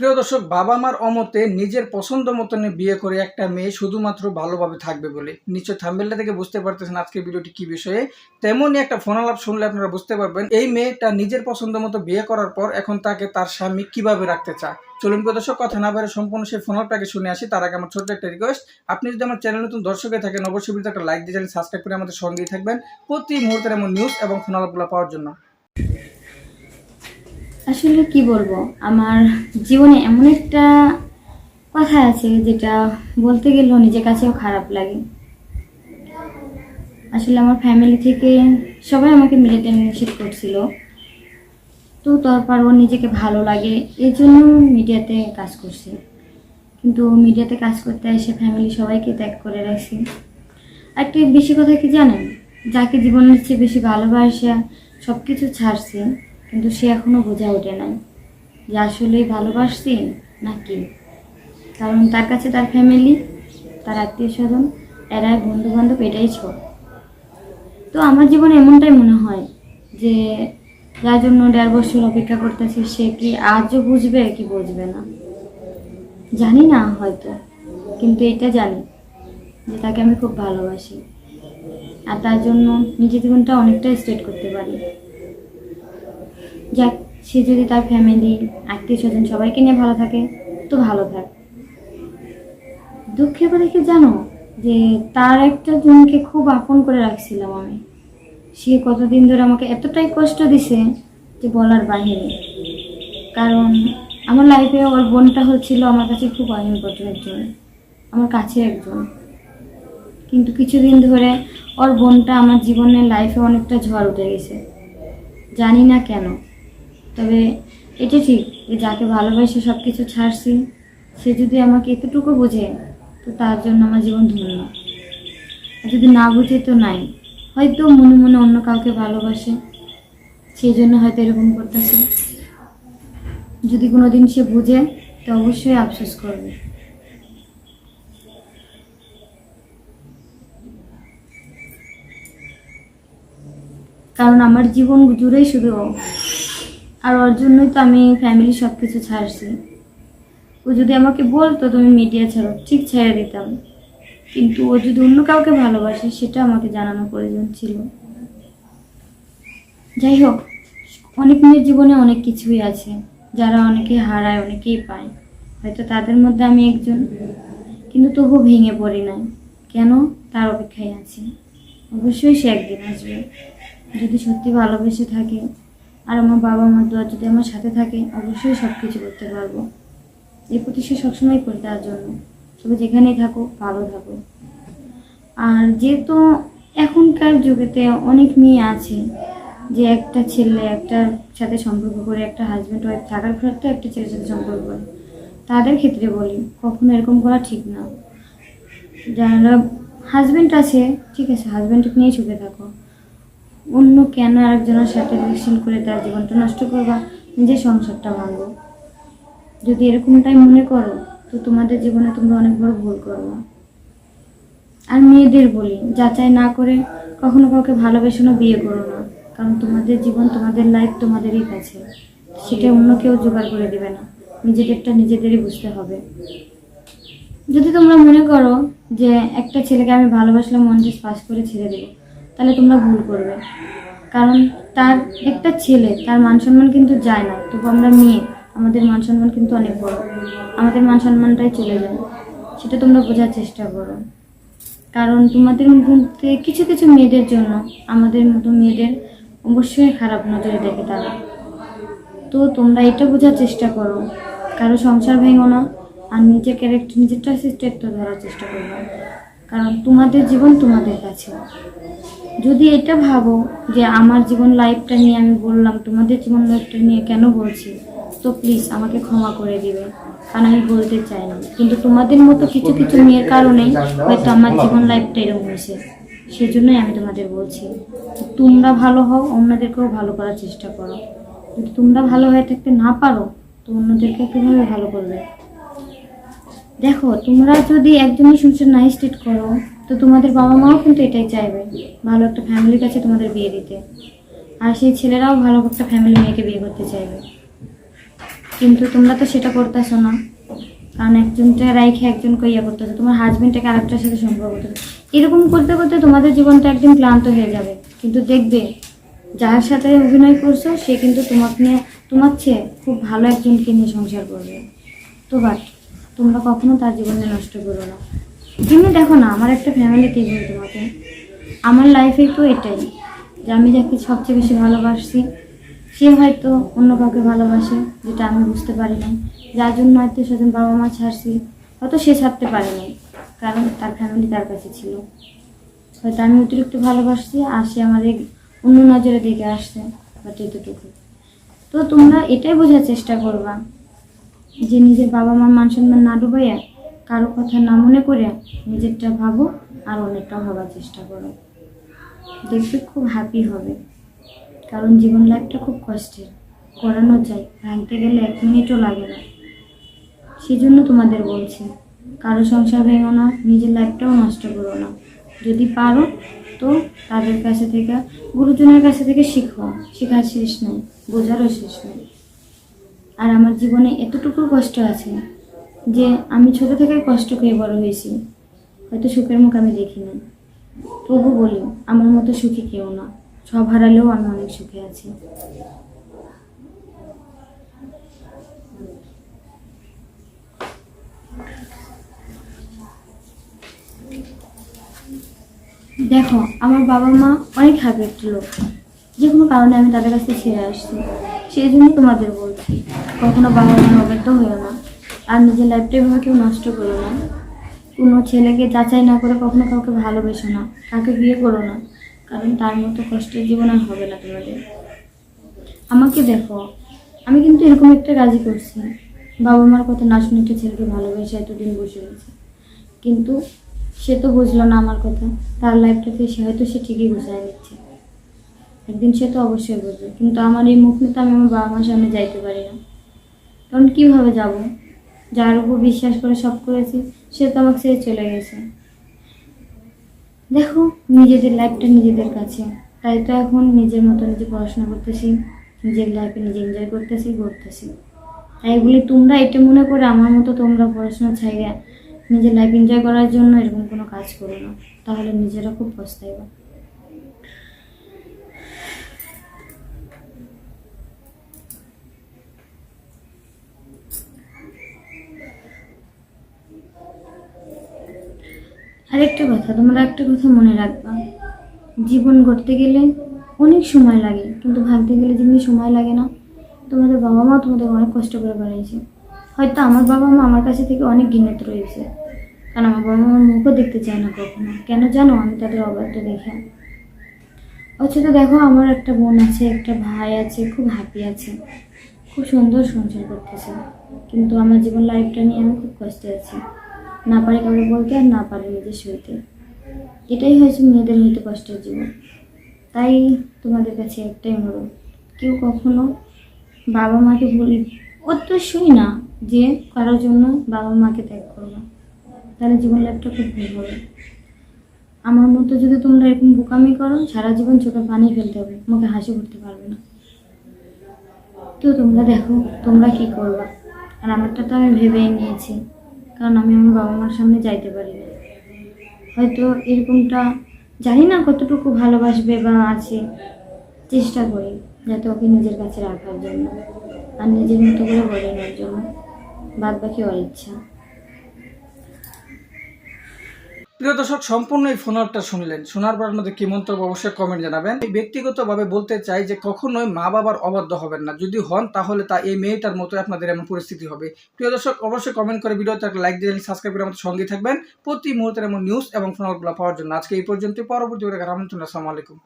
প্রিয় দর্শক বাবা মার অমতে নিজের পছন্দ মতনে বিয়ে করে একটা মেয়ে শুধুমাত্র ভালোভাবে থাকবে বলে। নিশ্চয় থাম্বেলটা থেকে বুঝতে পারতেছেন আজকের ভিডিওটি কি বিষয়ে। তেমনই একটা ফোন আলাপ শুনলে আপনারা বুঝতে পারবেন, এই মেয়েটা নিজের পছন্দ মতো বিয়ে করার পর এখন তাকে তার স্বামী কীভাবে রাখতে চায়। চলুন প্রিয় দর্শক, কথা না বাইরে সম্পূর্ণ সেই ফোন আলাপটাকে শুনে আসি। তার আগে আমার ছোট্ট একটা রিকোয়েস্ট আপনি যদি আমার চ্যানেল নতুন দর্শকে থাকেন, অবশ্যই ভিডিওতে একটা লাইক দিয়ে চ্যানেল সাবস্ক্রাইব করে আমাদের সঙ্গেই থাকবেন। প্রতি মুহূর্তের এমন নিউজ এবং ফোন আলাপগুলো পাওয়ার জন্য। আসলে কি বলব? আমার জীবনে এমন একটা কথা আছে যেটা বলতে গেলেও নিজের কাছেও খারাপ লাগে। আসলে আমার ফ্যামিলি থেকে সবাই আমাকে মিলিটারি নিষেধ করছিল। তো তারপর ওর নিজেকে ভালো লাগে, এই জন্য মিডিয়াতে কাজ করছি। কিন্তু মিডিয়াতে কাজ করতে এসে ফ্যামিলি সবাইকে ত্যাগ করে রাখছি। একটা বেশি কথা কি জানেন? যাকে জীবনের চেয়ে বেশি ভালোবাসা সব কিছু ছাড়ছি। কিন্তু সে এখনও বোঝা ওঠে নাই যে আসলেই ভালোবাসছি নাকি? কারণ তার কাছে তার ফ্যামিলি তার আত্মীয় স্বজন এরাই বন্ধু বান্ধব এটাই সব তো আমার জীবনে এমনটাই মনে হয় যে যার জন্য দেড় বছর অপেক্ষা করতেছি, সে কি আজও বুঝবে কি বুঝবে না? জানি না হয়তো, কিন্তু এটা জানি যে তাকে আমি খুব ভালোবাসি। আর তার জন্য নিজের জীবনটা অনেকটা স্ট্রেট করতে পারি। যাক, সে যদি তার ফ্যামিলি আত্মীয় স্বজন সবাইকে নিয়ে ভালো থাকে, তো ভালো থাক। দুঃখের কথা কি জানো? যে তার একটা জনকে খুব আপন করে রাখছিলাম আমি। সে কতদিন ধরে আমাকে এতটাই কষ্ট দিছে যে বলার বাহিরে। কারণ আমার লাইফে ওর বোনটা হচ্ছিল আমার কাছে খুব ইম্পর্টেন্ট একজন, আমার কাছে একজন। কিন্তু কিছুদিন ধরে ওর বোনটা আমার জীবনের লাইফে অনেকটা ঝড় উঠে গেছে। জানি না কেন। তবে এটা ঠিক যে যাকে ভালোবাসে সব কিছু ছাড়ছি, সে যদি আমাকে এতটুকু বোঝে, তো তার জন্য আমার জীবন ধন্য। আর যদি না বুঝে, তো নাই। হয়তো মনে মনে অন্য কাউকে ভালোবাসে সেই জন্য হয়তো এরকম করতেছে। যদি কোনো দিন সে বুঝে, তো অবশ্যই আফসোস করবে। কারণ আমার জীবন জুড়েই শুধু। আর ওর জন্যই তো আমি ফ্যামিলি সব কিছু ছাড়ছি। ও যদি আমাকে বলতো তুমি মিডিয়া ছাড়ো ঠিক ছেড়ে দিতাম। কিন্তু ও যদি অন্য কাউকে ভালোবাসে, সেটা আমাকে জানানো প্রয়োজন ছিল। যাই হোক, অনেক মেয়ের জীবনে অনেক কিছুই আছে, যারা অনেকে হারায়, অনেকেই পায়। হয়তো তাদের মধ্যে আমি একজন, কিন্তু তবু ভেঙে পড়ি নাই। কেন? তার অপেক্ষায় আছি। অবশ্যই সে একদিন আসবে। যদি সত্যি ভালোবেসে থাকে আর আমার বাবা মার দোয়া যদি আমার সাথে থাকে, অবশ্যই সব কিছু করতে পারব। এই প্রতিষ্ঠা সবসময় করি তার জন্য। তবে যেখানেই থাকো, ভালো থাকো। আর যেহেতু এখনকার যুগেতে অনেক মেয়ে আছে, যে একটা ছেলে একটা সাথে সম্পর্ক করে, একটা হাজব্যান্ড ওয়াইফ থাকার ক্ষেত্রে একটা ছেলের সাথে সম্পর্ক করে। তাদের ক্ষেত্রে বলি, কখনো এরকম করা ঠিক না। যারা হাজব্যান্ড আছে, ঠিক আছে হাজব্যান্ডকে নিয়ে সুখে থাকো। অন্য কেন আরেকজনের সাথে রিলেশন করে তার জীবনটা নষ্ট করবা? নিজের সংসারটা ভাঙবো যদি এরকমটাই মনে করো, তো তোমাদের জীবনে তোমরা অনেক বড় ভুল করব। আর মেয়েদের বলি, যাচাই না করে কখনো কাউকে ভালোবেসেনো বিয়ে করো না। কারণ তোমাদের জীবন তোমাদের লাইফ তোমাদেরই কাছে। সেটা অন্য কেউ জোগাড় করে দিবে না। নিজেদেরটা নিজেদেরই বুঝতে হবে। যদি তোমরা মনে করো যে একটা ছেলেকে আমি ভালোবাসলাম মন পাস করে ছেড়ে দেবো তাহলে তোমরা ভুল করবে। কারণ তার একটা ছেলে, তার মান সম্মান কিন্তু যায় না। তবু আমরা মেয়ে, আমাদের মান সম্মান কিন্তু অনেক বড়। আমাদের মান সম্মানটাই চলে যায়। সেটা তোমরা বোঝার চেষ্টা করো। কারণ তোমাদের মধ্যে কিছু কিছু মেয়েদের জন্য আমাদের মতো মেয়েদের অবশ্যই খারাপ নজরে দেখে তারা। তো তোমরা এটা বোঝার চেষ্টা করো। কারও সংসার ভেঙো না, আর নিজের ক্যারেক্টার নিজেরটা সিস্টেক্ট ধরার চেষ্টা করবে কারণ তোমাদের জীবন তোমাদের কাছে। যদি এটা ভাবো যে আমার জীবন লাইফটা নিয়ে আমি বললাম, তোমাদের জীবন লাইফটা নিয়ে কেন বলছি, তো প্লিজ আমাকে ক্ষমা করে দিবে। কারণ আমি বলতে চাই না। কিন্তু তোমাদের মতো কিছু কিছু মেয়ের কারণেই হয়তো আমার জীবন লাইফটা এরকম হয়েছে। সেজন্যই আমি তোমাদের বলছি, তোমরা ভালো হও, অন্যদেরকেও ভালো করার চেষ্টা করো। যদি তোমরা ভালো হয়ে থাকতে না পারো, তো অন্যদেরকে কীভাবে ভালো করবে? দেখো, তোমরা যদি একজনই সংসার নাই স্টেট করো, তো তোমাদের বাবা মাও কিন্তু এটাই চাইবে। ভালো একটা ফ্যামিলির কাছে তোমাদের বিয়ে দিতে। আর সেই ছেলেরাও ভালো একটা ফ্যামিলি মেয়েকে বিয়ে করতে চাইবে। কিন্তু তোমরা তো সেটা করতেছো না। কারণ একজনটা রাইখে একজনকে ইয়ে করতেছো। তোমার হাজবেন্ডটাকে আরেকটার সাথে সম্পর্ক করতেছো এরকম করতে করতে তোমাদের জীবনটা একদিন ক্লান্ত হয়ে যাবে। কিন্তু দেখবে, যার সাথে অভিনয় করছ, সে কিন্তু তোমাকে নিয়ে তোমার চেয়ে খুব ভালো একজনকে নিয়ে সংসার করবে। তো বাট তোমরা কখনো তার জীবনে নষ্ট করো না। তুমি দেখো না, আমার একটা ফ্যামিলি কি বলি তোমাকে। আমার লাইফে তো এটাই, যে আমি যাকে সবচেয়ে বেশি ভালোবাসছি সে হয়তো অন্য কাউকে ভালোবাসে, যেটা আমি বুঝতে পারি না যার জন্য হয়তো সেদিন বাবা মা ছাড়ছি, হয়তো সে ছাড়তে পারেনি কারণ তার ফ্যামিলি তার কাছে ছিল। হয়তো আমি অতিরিক্ত ভালোবাসছি, আর সে আমার অন্য নজরে দিকে আসছে, বাট এতটুকু। তো তোমরা এটাই বোঝার চেষ্টা করবা যে নিজের বাবা মার মান সম্মান না ডুবাইয়া কারও কথা না মনে করে নিজেরটা ভাবো আর অনেকটা ভাবার চেষ্টা করো। দেখবে খুব হ্যাপি হবে। কারণ জীবন লাইফটা খুব কষ্টের। করানো যায়, ভাঙতে গেলে এক মিনিটও লাগে না। সেজন্য তোমাদের বলছি, কারও সংসার ভেঙো না, নিজের লাইফটাও নষ্ট করো না। যদি পারো, তো তাদের কাছে থেকে, গুরুজনের কাছে থেকে শিখো। শেখার শেষ নেই, বোঝারও শেষ নেই। আর আমার জীবনে এতটুকু কষ্ট আছে যে আমি ছোট থেকে কষ্ট পেয়ে বড় হয়েছি। হয়তো সুখের মুখ আমি দেখিনি। তবু বলি, আমার মতো সুখী কেউ না। সব হারালেও আমি অনেক সুখে আছি। দেখো, আমার বাবা মা অনেক একটা লোক। যে কোনো কারণে আমি তাদের কাছে ছেড়ে আসছি। সেই জন্যই তোমাদের বলছি। কখনো বাবা মার অব্যর্থ হয়েও না। আর নিজের লাইফটা এভাবে কেউ নষ্ট করো না। কোনো ছেলেকে যাচাই না করে কখনো কাউকে ভালোবেসো না, কাউকে বিয়ে করো না। কারণ তার মতো কষ্টের জীবন আর হবে না তোমাদের। আমাকে দেখো, আমি কিন্তু এরকম একটা কাজই করছি। বাবা মার কথা না শুনে একটা ছেলেকে ভালোবেসে এতদিন বসে রয়েছে। কিন্তু সে তো বুঝলো না আমার কথা। তার লাইফটাতে সে হয়তো সে ঠিকই বুঝাই নিচ্ছে। একদিন সে তো অবশ্যই বুঝবে। কিন্তু আমার এই মুখ নিয়ে তো আমি আমার বাবা মার সামনে যাইতে পারি না। কারণ কীভাবে যাব? যার উপর বিশ্বাস করে সব করেছি, সে তো আমাকে ছেড়ে চলে গেছে। দেখো, নিজেদের লাইফটা নিজেদের কাছে। তাই তো এখন নিজের মতো নিজে পড়াশোনা করতেছি, নিজের লাইফে নিজে এনজয় করতেছি করতেছি তাই এগুলি তোমরা, এটা মনে করে আমার মতো তোমরা পড়াশোনা ছাইড়ে নিজের লাইফ এনজয় করার জন্য এরকম কোনো কাজ করো না। তাহলে নিজেরা খুব পস্তাইবা। আরেকটা কথা, তোমরা একটা কথা মনে রাখবা। জীবন গড়তে গেলে অনেক সময় লাগে, কিন্তু ভাবতে গেলে যেমনি সময় লাগে না, তোমাদের বাবা মা তোমাদের অনেক কষ্ট করে বাড়িয়েছে হয়তো আমার বাবা মা আমার কাছে থেকে অনেক ঘৃণিত রয়েছে, কারণ আমার বাবা মার মুখও দেখতে চায় না কখনো। কেন জানো? আমি তাদের অবাধ্য দেখে। অথচ দেখো, আমার একটা বোন আছে, একটা ভাই আছে, খুব হ্যাপি আছে। খুব সুন্দর সংসার করতেছে। কিন্তু আমার জীবন লাইফটা নিয়ে আমি খুব কষ্টে আছি। না পারে কাউকে বলতে আর না পারে নিজে সইতে। এটাই হয়েছে মেয়েদের হয়তো কষ্টের জীবন। তাই তোমাদের কাছে একটাই অনুরোধ, কেউ কখনো বাবা মাকে ভুল অবশ্যই না যে কারোর জন্য বাবা মাকে ত্যাগ করব তাহলে জীবন লাইফটা খুব ভুল হবে। আমার মতো যদি তোমরা এরকম বোকামি করো, সারা জীবন চোখে পানি ফেলতে হবে, মুখে হাসি করতে পারবে না। তো তোমরা দেখো, তোমরা কি করবা? আর আমারটা তো আমি ভেবেই নিয়েছি। কারণ আমি আমার বাবা মার সামনে যাইতে পারি না হয়তো এরকমটা জানি না কতটুকু ভালোবাসবে বা আছে, চেষ্টা করি যাতে ওকে নিজের কাছে রাখার জন্য আর নিজের মতো করে বলে নেওয়ার জন্য। বাদ বাকি অনিচ্ছা। প্রিয় দর্শক, সম্পূর্ণ এই ফোনারটা শুনলেন। শোনার পর আপনাদের কি মন্তব্য অবশ্যই কমেন্ট জানাবেন। আমি ব্যক্তিগতভাবে বলতে চাই যে কখনোই মা বাবার অবাধ্য হবেন না। যদি হন, তাহলে তা এই মেয়েটার মতো আপনাদের এমন পরিস্থিতি হবে। প্রিয় দর্শক, অবশ্যই কমেন্ট করে ভিডিওতে একটা লাইক দিয়ে সাবস্ক্রাইব করে আমাদের সঙ্গে থাকবেন। প্রতি মুহূর্তের এমন নিউজ এবং ফোন পাওয়ার জন্য আজকে এই পর্যন্ত পরবর্তী আমন্ত্রণ, আসসালামু আলাইকুম।